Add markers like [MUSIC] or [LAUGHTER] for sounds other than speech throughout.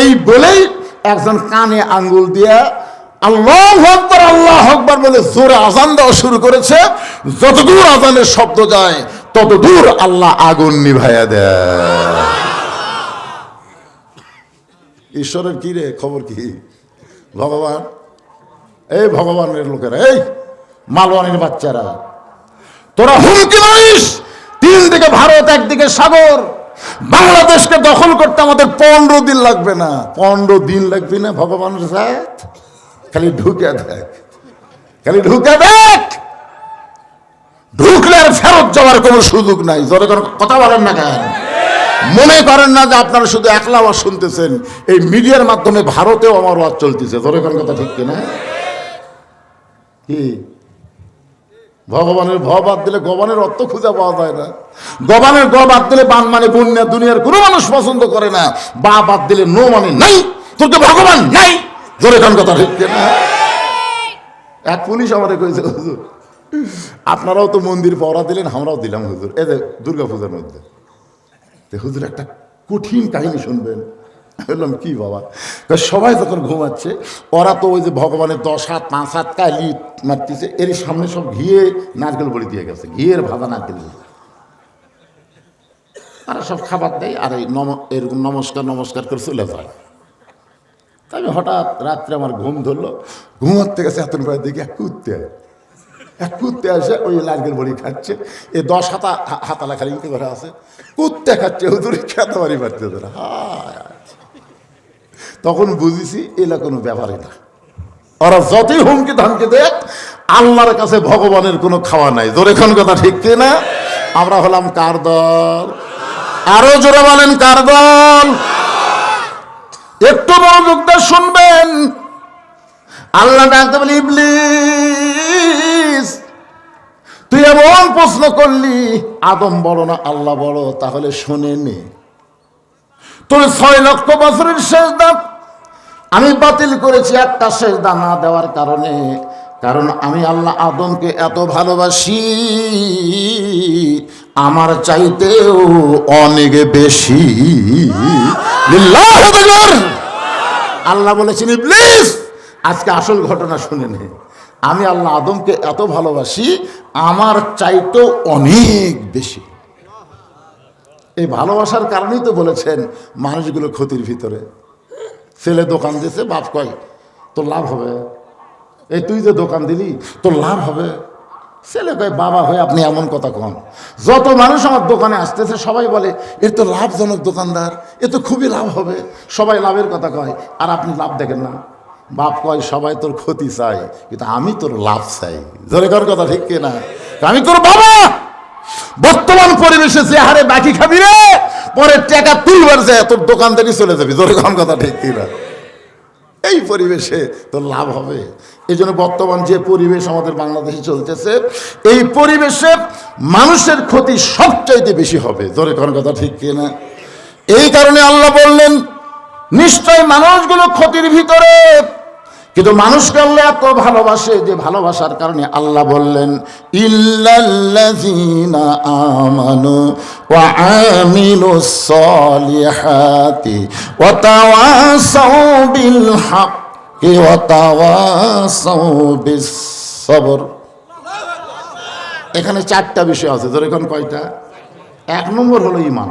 এই বলেই একজন কানে আঙ্গুল দিয়া আল্লাহ আকবর আল্লাহ আকবর বলে জোরে আজান দেওয়া শুরু করেছে। যতদূর আজানের শব্দ যায়, ততদূর আল্লাহ আগুন নিভাইয়া দেয়। ঈশ্বরের কি রে, খবর কি? ভগবান? এই ভগবানের লোকেরা, এই মালওয়ানের বাচ্চারা। তোরা হুমকি মারিস, তিন দিকে ভারত, একদিকে সাগর। বাংলাদেশকে দখল করতে আমাদের পনেরো দিন লাগবে না। পনেরো দিন লাগবে না ভগবানের সাথ। খালি ঢুকে দেখ। খালি ঢুকে দেখ। ঢুকলে আর ফেরত যাওয়ার কোনো সুযোগ নাই। জোরে কোনো কথা বলেন না কেন? মনে করেন না যে আপনারা শুধু একলা আওয়াজ শুনতেছেন। এই মিডিয়ার মাধ্যমে ভারতেও আমার ওয়াজ চলতেছে। জোরে কোনো কথা ঠিক কিনা? কি? ভগবানের ভ বাদ দিলে গবানের অর্থ খুঁজে পাওয়া যায় না। গবানের গ বাদ দিলে বান মানে বন্যা দুনিয়ার কোনো মানুষ পছন্দ করে না। বা বাদ দিলে নো মানে নাই, তোর তো ভগবান নাই। জোরে কান কথা ঠিক না এক পুলিশ আমাদের কইছে, হুজুর, আপনারাও তো মন্দির পড়া দিলেন, আমরাও দিলাম, হুজুর। এই যে দুর্গা পূজার মধ্যে হুজুর একটা কঠিন কাহিনী শুনবেন। [LAUGHS] বললাম কি বাবা? সবাই যখন ঘুমাচ্ছে, ওরা তো ওই যে ভগবানের দশ হাত, পাঁচ হাত কালি মারতেছে, এর সামনে সব ঘিয়ে নারকেল বড়ি দিয়ে গেছে, ঘিয়ের ভাজা নারকেল আর সব খাবার দেয় আর এই নম, এরকম নমস্কার নমস্কার করে চলে যায়। তবে হঠাৎ রাত্রে আমার ঘুম ধরলো, ঘুমাতে গেছে এত পরে দেখি এক কুত্তে এক কুত্তে আসে ওই নারকেল বড়ি খাচ্ছে এই দশ হাতা, হাতালা খালি ঘরে আছে, কুত্তে খাচ্ছে, হুজুর খেতে বাড়ি পারতে হায়। তখন বুঝেছি এলা কোনো ব্যাপারই না ওরা যতই হুমকি ধামকি দেখ, আল্লাহর কাছে ভগবানের কোনো খাওয়া নাই। জোরে কোন কথা ঠিক না? আমরা হলাম কার দল? আরও জোরে বলেন কার দল? একটু মনোযোগ দিয়ে শুনবেন। আল্লাহ ডাকতে বলি ইবলিস, তুই এমন প্রশ্ন করলি। আদম বড় না, আল্লাহ বড় তাহলে শুনে নে। তোর ছয় লক্ষ বছরের শেষ দাম আমি বাতিল করেছি একটা শেষ দানা দেওয়ার কারণে। কারণ আমি আল্লাহ আদমকে এত ভালোবাসি, আমার চাইতেও অনেক বেশি। আল্লাহ বলেছেন, ইবলিস! আজকে আসল ঘটনা শুনে নে। আমি আল্লাহ আদমকে এত ভালোবাসি, আমার চাইতেও অনেক বেশি। এই ভালোবাসার কারণেই তো বলেছেন, মানুষগুলো ক্ষতির ভিতরে। ছেলে দোকান দিয়েছে বাপ কয়, তোর লাভ হবে। এই তুই যে দোকান দিলি, তোর লাভ হবে। ছেলে কয়, বাবা হয়ে আপনি এমন কথা কন। যত মানুষ আমার দোকানে আসতেছে, সবাই বলে, এর তো লাভজনক দোকানদার, এ তো খুবই লাভ হবে। সবাই লাভের কথা কয়, আর আপনি লাভ দেখেন না। বাপ কয়, সবাই তোর ক্ষতি চাই কিন্তু আমি তোর লাভ চাই। জোরে কর কথা ঠিক কিনা? আমি তোর বাবা! বর্তমান পরিবেশে যে হারে বাকি খাবি রে! পরে টাকা তুলবার যায়, তোর দোকানদারি চলে যাবি। জোরে কোন কথা ঠিক কিনা? এই পরিবেশে তোর লাভ হবে। এই জন্য বর্তমান যে পরিবেশ আমাদের বাংলাদেশে চলতেছে, এই পরিবেশে মানুষের ক্ষতি সবচাইতে বেশি হবে। জোরে কোন কথা ঠিক কিনা? এই কারণে আল্লাহ বললেন, নিশ্চয় মানুষগুলো ক্ষতির ভিতরে কিন্তু মানুষকে আল্লাহ এত ভালোবাসে যে ভালোবাসার কারণে আল্লাহ বললেন আমানু সলিহাতি এখানে চারটা বিষয় আছে, ধরে এখন কয়টা? এক নম্বর হলো ইমান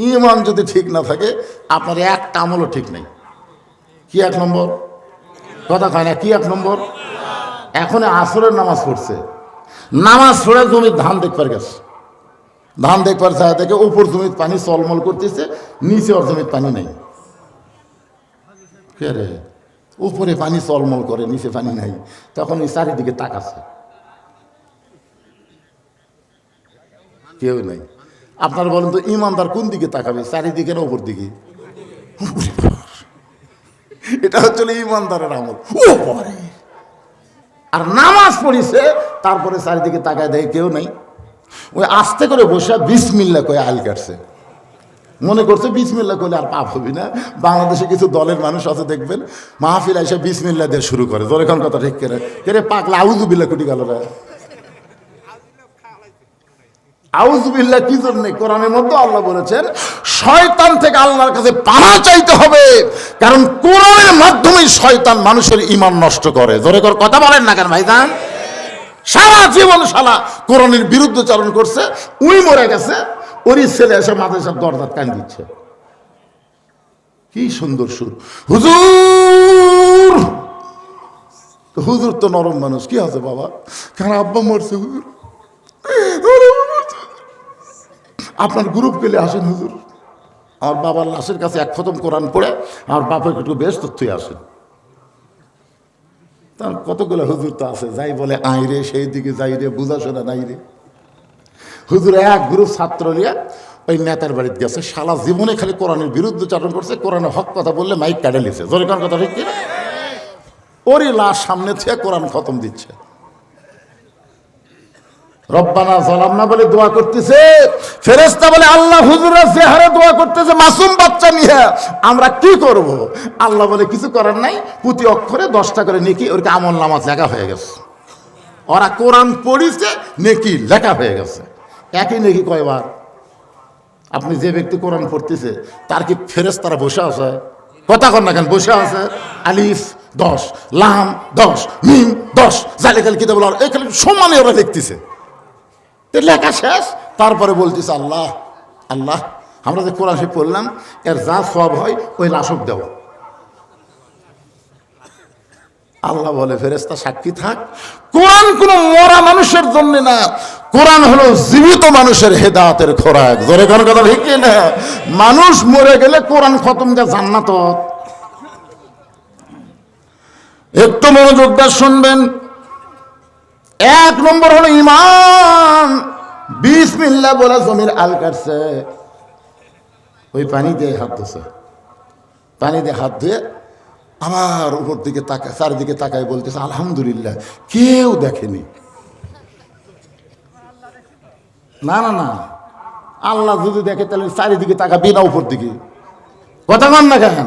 ইমান যদি ঠিক না থাকে, আপনার একটা আমলও ঠিক নেই। কি এক নম্বর? কথা কয় না, কি এক নম্বর? এখন আসরের নামাজ পড়ছে। নামাজ পড়ে জমির ধান দেখবার গেছে। ধান দেখবার চায় দেখে উপর জমির পানি চলমল করতেছে, নিচে ওর জমির পানি নেই। কে রে? উপরে পানি চলমল করে, নিচে পানি নাই। তখন ওই চারিদিকে তাকাচ্ছে কেউ নাই। আপনারা বলেন তো, ইমানদার কোন দিকে তাকাবে? চারিদিকে না উপর দিকে? হচ্ছে ইমানদারের আমল। ও পরে। আর নামাজ পড়িছে, তারপরে চারিদিকে তাকায় দেয় কেউ নাই। ওই আস্তে করে বসে বিসমিল্লা কয়ে আল কাটছে। মনে করছে বিসমিল্লা করলে আর পাপ হবি না। বাংলাদেশে কিছু দলের মানুষ আছে, দেখবেন। মাহফিল এসে বিসমিল্লা দিয়ে শুরু করে। তোর এখন কথা ঠিক করে? কেরে পাকলা আউজু বিল্লা কুটি গেল রে। আউজবিল্লাহ কি জন্য? কোরআনের মধ্যে আল্লাহ বলেছেন, শয়তান থেকে আল্লাহর কাছে পানা চাইতে হবে। কারণ কোরআনের মাধ্যমেই শয়তান মানুষের ইমান নষ্ট করে। জোরে কর কথা বলেন না কেন ভাইজান? সারা জীবন শালা কোরআনের বিরুদ্ধচারণ করছে, উই মরে গেছে, ওরই ছেলে এসে মাদ্রাসার দরজাত কান দিচ্ছে। কি সুন্দর সুর। হুজুর! হুজুর তো নরম মানুষ, কি আছে বাবা? কারণ আব্বা মরছে, হুজুর? আপনার গ্রুপ গেলে আসেন, হুজুর। আমার বাবার লাশের কাছে এক খতম কোরআন পড়ে আমার বাপের একটু বেশ তথ্যই আসেন তার কতগুলো হুজুর তো আছে, যাই বলে আই রে, সেই দিকে যাই রে বুঝা শোনা নাই রে। হুজুর এক গ্রুপ ছাত্র নিয়ে ওই নেতার বাড়িতে গেছে। সারা জীবনে খালি কোরআনের বিরুদ্ধে চারণ করছে, কোরআনের হক কথা বললে মাইক কাটে নিছে। জোরে কথা ঠিক ওরই লাশ সামনে থেকে কোরআন খতম দিচ্ছে। রব্বানা সালাম না বলে দোয়া করতেছে ফেরেস্তা বলে, আল্লাহ হুজুরের চেহারা দোয়া করতেছে, মাসুম বাচ্চা নিয়ে। আমরা কি করব? আল্লাহ বলে, কিছু করার নাই, প্রতি অক্ষরে দশটা করে নেকি, ওর আমল নামাজ লেখা হয়ে গেছে। ওরা কোরআন পড়িছে, নেকি লেখা হয়ে গেছে। একই নেকি কয়বার? আপনি যে ব্যক্তি কোরআন পড়তেছে, তার কি ফেরেস্তারা বসে আছে? কথা কর না কেন, বসে আছে? আলিফ, দশ, লাম, দশ, মিম, দশ, জালিকাল কিতাব এখানে সমানে ওরা দেখতেছে তো লেখা শেষ। তারপরে বলতেছে আল্লাহ আল্লাহ, আমরা যে কোরআন শরীফ পড়লাম, এর যা সব হয়, ওই লাশক দেও আল্লাহ বলে ফেরেস্তা সাক্ষী থাক। কোরআন কোনো মরা মানুষের জন্য না। কোরআন হলো জীবিত মানুষের হেদাতের খোরাক। জোরে কোন কথা ঠিক না মানুষ মরে গেলে কোরআন খতম যা জান্নাত। একটু মনোযোগ শুনবেন। এক নম্বর হলো ইমান। বিসমিল্লা বলে জমির আল কাটছে। ওই পানি দিয়ে হাত ধুছে পানি দিয়ে হাত ধুয়ে আমার উপর দিকে তাকায়, চারিদিকে তাকায় বলতেছে, আলহামদুলিল্লাহ, কেউ দেখেনি। না না না। আল্লাহ যদি দেখে, তাহলে চারিদিকে তাকাবি না উপর দিকে। কথা কন না কেন?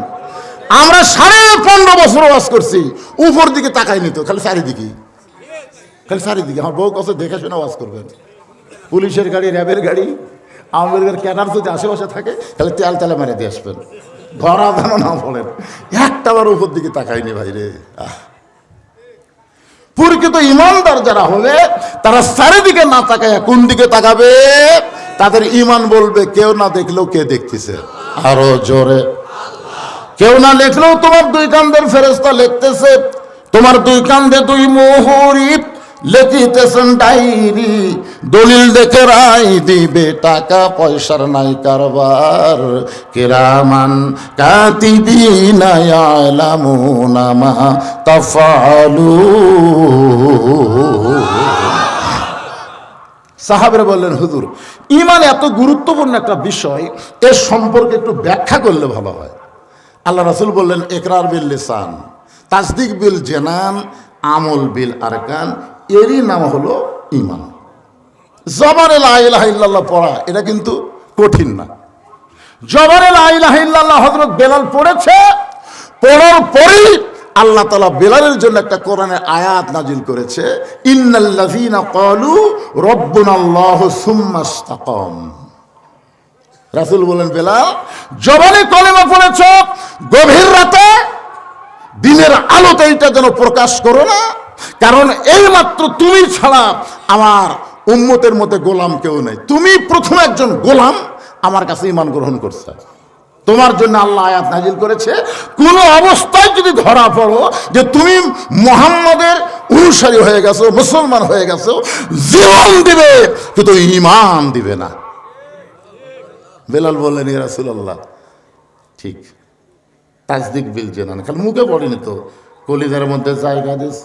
আমরা সাড়ে পনেরো বছর বাস করছি, উপর দিকে তাকাইনি তো, খালি চারিদিকে। খালি চারিদিকে। আমার বউ কত দেখে শুনে ওয়াজ করবেন। পুলিশের গাড়ি, র্যাবের গাড়ি আমাদের ক্যাডার যদি আশেপাশে থাকে, তাহলে তেল তেলে মেরে দিয়ে আসবেন। ধরা যেন না বলেন। একটা বার উপর দিকে তাকাইনি ভাই রে। আহ। প্রকৃত ইমানদার যারা হবে তারা চারিদিকে না তাকায় কোন দিকে তাকাবে? তাদের ইমান বলবে, কেউ না দেখলেও কে দেখতেছে? আরও জোরে। কেউ না লিখলেও তোমার দুই কান্দের ফেরেস্তা লিখতেছে, তোমার দুই কান্দে দুই মোহরি লেখিতেছেন ডাইরি দলিল দেখে রাই দিবে টাকা, পয়সার নাই কারবার। কেরামান কাতিবিনা ইয়ালামুনা মা তাফালু সাহাবেরা বললেন, হুজুর, ইমান এত গুরুত্বপূর্ণ একটা বিষয়, এর সম্পর্কে একটু ব্যাখ্যা করলে ভালো হয়। আল্লাহ রাসুল বললেন একরার বিল লিসান, তাসদিক বিল জেনান, আমল বিল আরকান এরই নাম হলো ইমান জবারে লাইল্লাহ পড়া, এটা কিন্তু কঠিন না। জবারে লাইল্লাহ হজরত বেলাল পড়েছে, পড়ার পরেই আল্লাহ তালা বেলালের জন্য একটা কোরআনের আয়াত নাজিল করেছে, ইন্নাল্লাযীনা রাসূল বলেন বেলাল, জবানে কলেমা পড়েছ, গভীর রাতে দিনের আলোতে এটা যেন প্রকাশ করো না কারণ এইমাত্র তুমি ছাড়া আমার উম্মতের মধ্যে গোলাম কেউ নেই। তুমি প্রথম একজন গোলাম আমার কাছে ইমান গ্রহণ করছে। তোমার জন্য আল্লাহ আয়াত নাজিল করেছে, কোন অবস্থায় যদি ধরা পড়ো যে তুমি মোহাম্মদের অনুসারী হয়ে গেছো, মুসলমান হয়ে গেছো, জীবন দিবে, কিন্তু ইমান দিবে না। বেলাল বললেন রাসুল্লাহ ঠিক। তাজদিক বিল জেনান। খালি মুখে পড়েনি তো। কলিজার মধ্যে জায়গা দিস।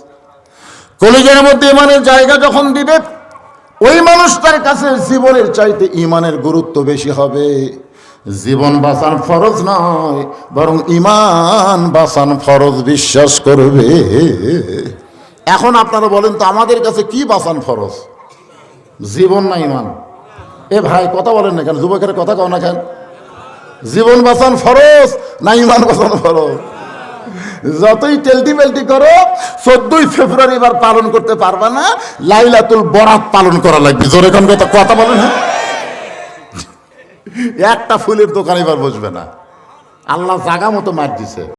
কলিজার মধ্যে ইমানের জায়গা যখন দিবে, ওই মানুষটার কাছে জীবনের চাইতে ইমানের গুরুত্ব বেশি হবে। জীবন বাঁচান ফরজ নয়, বরং ইমান বাঁচান ফরজ বিশ্বাস করবে। এখন আপনারা বলেন, তো আমাদের কাছে কি বাঁচান ফরজ? জীবন না ইমান? এ ভাই, কথা বলেন না কেন? যুবকের কথা কও না কেন? জীবন বাঁচান ফরজ না ইমান বাঁচান ফরজ? যতই টেলটি মেলটি করো, চোদ্দই ফেব্রুয়ারি এবার পালন করতে পারবা না, লাইলাতুল বরাত পালন করা লাগবে। জোরে কোন কথা কথা বলেন হ্যাঁ? একটা ফুলের দোকান এবার বসবে না। আল্লাহ জাগা মতো মার দিছে।